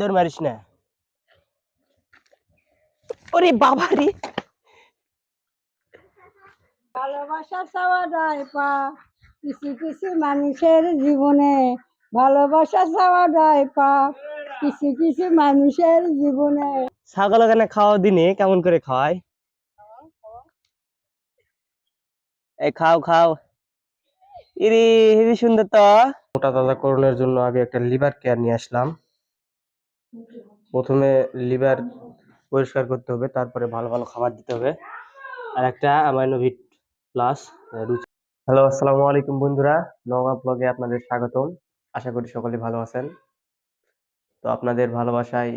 দৌড় মারিস না। ওরে বাবা রে ভালোবাসা চাওয়া যায় পা। কিছু কিছু মানুষের জীবনে ভালোবাসা চাওয়া যায় পা। কিছু কিছু মানুষের জীবনে ছাগল ওখানে খাওয়া দিনে কেমন করে খাওয়ায় এই খাও খাও। ইরি হেবি সুন্দর তো। মোটা তাজা করণের জন্য আগে একটা লিভার কেয়ার নিয়ে আসলাম। প্রথমে লিভার পরিষ্কার করতে হবে, তারপরে ভালো ভালো খাবার দিতে হবে। আর একটা অ্যামাইনোভিট প্লাস হ্যালো আসসালামু আলাইকুম বন্ধুরা। নওগাঁ ব্লগে আপনাদের স্বাগতম। আশা করি সকলে ভালো আছেন। তো আপনাদের ভালোবাসায়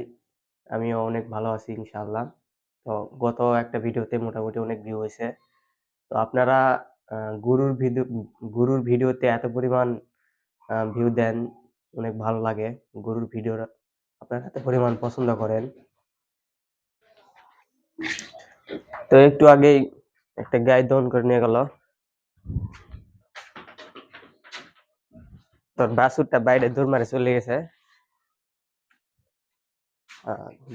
আমিও অনেক ভালো আছি, ইনশাআল্লাহ। তো গত একটা ভিডিওতে মোটামুটি অনেক ভিউ হয়েছে। তো আপনারা গুরুর ভিডিও, গুরুর ভিডিওতে এত পরিমাণ ভিউ দেন, অনেক ভালো লাগে। গুরুর ভিডিও আপনারা এত পরিমাণ পছন্দ করেন। তো একটু আগেই একটা গায়ে দহন করে নিয়ে গেল। তোর বাসুরটা বাইরে দৌড় মারে চলে গেছে।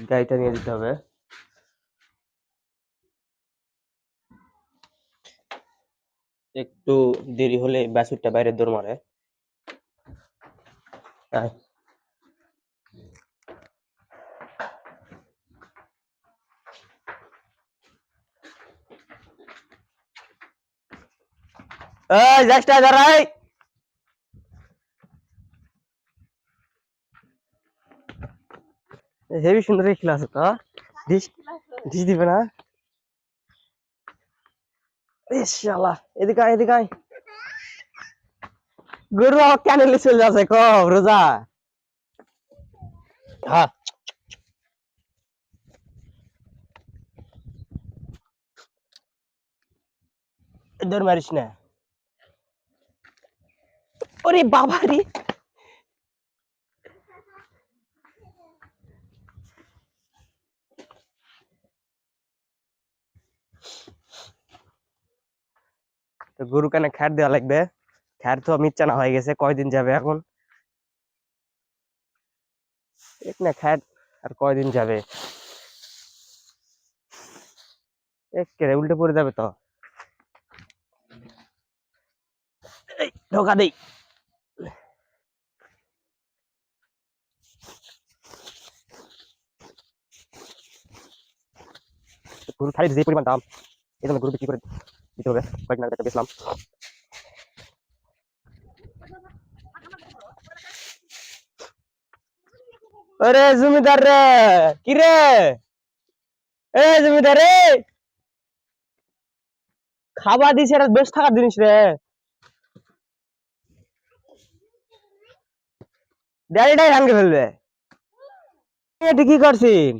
গাড়িটা নিয়ে যেতে হবে। একটু দেরি হলে বাসুরটা বাইরে দৌড় মারে আয়। এই যাসটা দাঁড়াই হেভি সুন্দর খেলা আছে তো ডিশ ডিশ দিবে না ইস শালা এদিকে আয় এদিকে আয় গরু আমার ক্যানেলে চলে যাচ্ছে ক রোজা হ্যাঁ দৌড় মারিস না ওরে বাবা রে তো গরু কানে খ্যার দেওয়া লাগবে। খ্যার তো মিচ্ছা না হয়ে গেছে কয়দিন যাবে এখন? এক না খ্যার আর কয়দিন যাবে? একেবারে উল্টে পড়ে যাবে তো। ঢোকা দেই। গরু খালি যে পরিমাণ দাম এই জন্য গরু বিক্রি করে দিতে হবে কয়েকদিন আগে একটা বেচলাম। ওরে জমিদার রে, কি রে? এ জমিদার রে! খাবার দিছে এটা বেশ থাকার জিনিস রে। ড্যাডিটাই ভাঙে ফেলবে। এটা কি করছিস?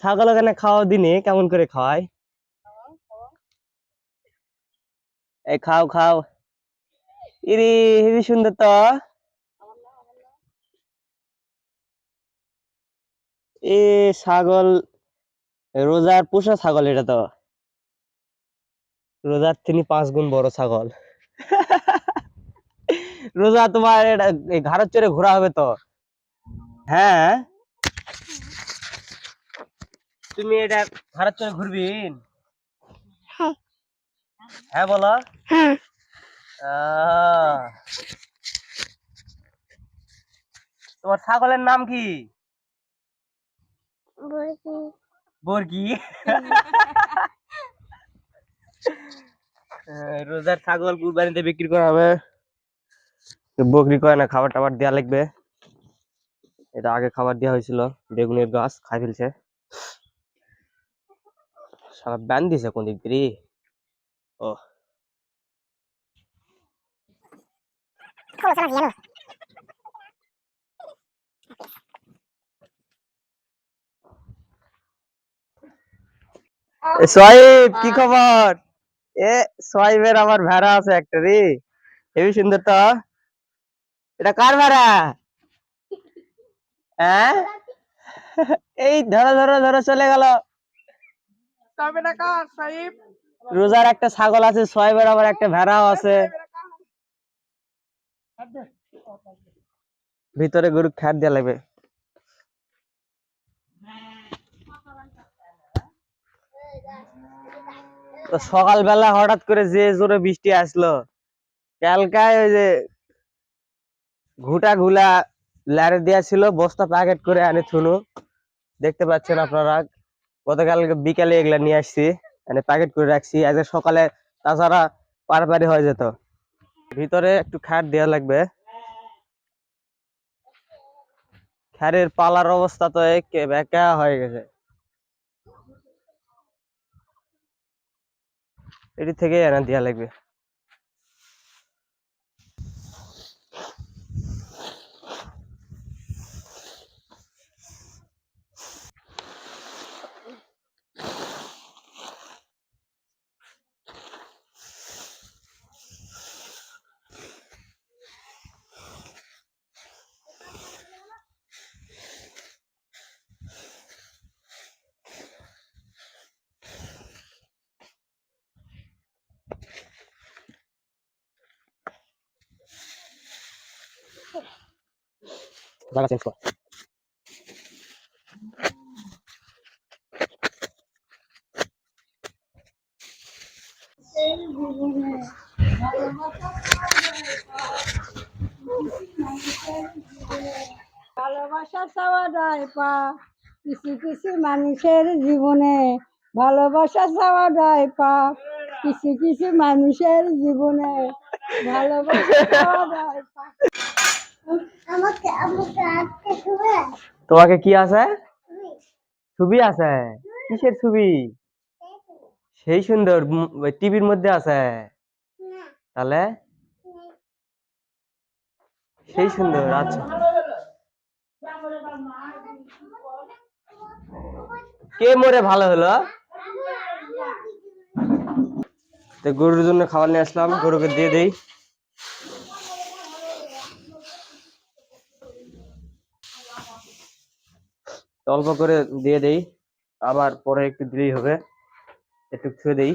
ছাগল ওখানে খাওয়া দিনে, কেমন করে খাওয়ায়? এই খাও খাও। ইরি হেবি সুন্দর তো। এ ছাগল, রোজার পোষা ছাগল এটা তো। রোজার তিনি পাঁচ গুণ বড় ছাগল। রোজা তোমার এটা ঘাড়ের চড়ে ঘোরা হবে তো। হ্যাঁ? তুমি এটা ঘাড়ের চড়ে ঘুরবি? হ্যাঁ। বলো। আহ। তোমার ছাগলের নাম কি? বর্গি রোজার ছাগল কুরবানিতে বিক্রি করা হবে। বকরি কয় না খাবার টাবার দেওয়া লাগবে। এটা আগে খাবার দেওয়া হয়েছিল বেগুনের গাছ খাই ফেলছে। সারা ব্যান দিছে কোন দিক দিয়ে? ও এ সোয়াইব কি খবর? এ সোয়াইবের আমার ভেড়া আছে একটা রে। হেবি সুন্দর তো। এটা কার ভেড়া? হ্যাঁ? এই ধরো ধরো ধরো চলে গেল। রোজার একটা ছাগল আছে সোয়াইবের আবার একটা ভেড়াও আছে। ভিতরে গরু খ্যাট দেওয়া লাগবে। তো সকালবেলা হঠাৎ করে যে জোরে বৃষ্টি আসলো, কালকায় ওই যে ঘুটা ঘুলা লারে দেওয়া ছিল, বস্তা প্যাকেট করে আনে থুনু। দেখতে পাচ্ছেন আপনারা গতকাল বিকালে এগুলা নিয়ে আসছি মানে প্যাকেট করে রাখছি। আজকে সকালে তাছাড়া পারাপারি হয়ে যেত। ভিতরে একটু খ্যাট দেওয়া লাগবে। খ্যারের পালার অবস্থা তো একে বেকা হয়ে গেছে। এটি থেকে এনে দেওয়া লাগবে। জায়গা চেঞ্জ কর। ভালোবাসা চাওয়া যায় পা। কিছু কিছু মানুষের জীবনে ভালোবাসা চাওয়া যায় পা। কিছু কিছু মানুষের জীবনে ভালোবাসা চাওয়া যায় পা আমাকে আমাকে আজকে শুনে তোমাকে কি আছে? ছবি আছে? কিসের ছবি? সেই সুন্দর টিভির মধ্যে আছে। তাহলে? সেই সুন্দর আচ্ছা। কে মরে ভালো হলো? তো গরুর জন্য খাবার নিয়ে আসলাম, গরুকে দিয়ে দেই। অল্প করে দিয়ে দেই, আবার পরে একটু দিলেই হবে। একটু ছুঁয়ে দেই।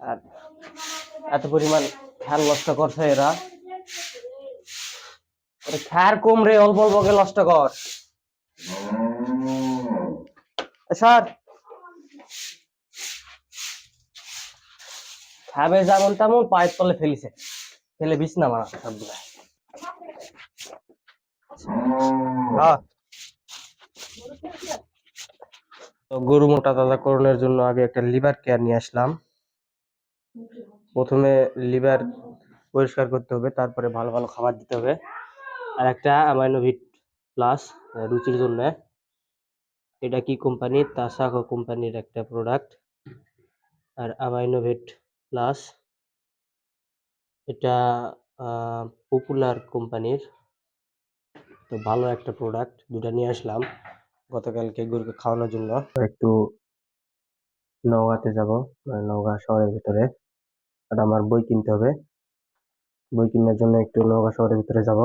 আর এত পরিমাণ খ্যার নষ্ট করছে এরা। খ্যার কম রে, অল্প অল্প করে নষ্ট কর। স্যার। খাবে যেমন তেমন, পায়ের তলে ফেলিছে। ফেলে বিছ না মারা সবগুলা। হ্যাঁ। গরু মোটা তাজা করণের জন্য আগে একটা লিভার কেয়ার নিয়ে আসলাম। প্রথমে লিভার পরিষ্কার করতে হবে, তারপরে ভালো ভালো খাবার দিতে হবে। আর একটা অ্যামাইনোভিট প্লাস রুচির জন্য। এটা কি কোম্পানি তাসাকো কোম্পানির একটা প্রোডাক্ট আর অ্যামাইনোভিট প্লাস এটা পপুলার কোম্পানির তো ভালো একটা প্রোডাক্ট দুটা নিয়ে আসলাম গতকালকে গরুকে খাওয়ানোর জন্য। একটু নওগাঁতে যাব মানে নওগাঁ শহরের ভিতরে। আর আমার বই কিনতে হবে। বই কেনার জন্য একটু নওগাঁ শহরের ভিতরে যাব।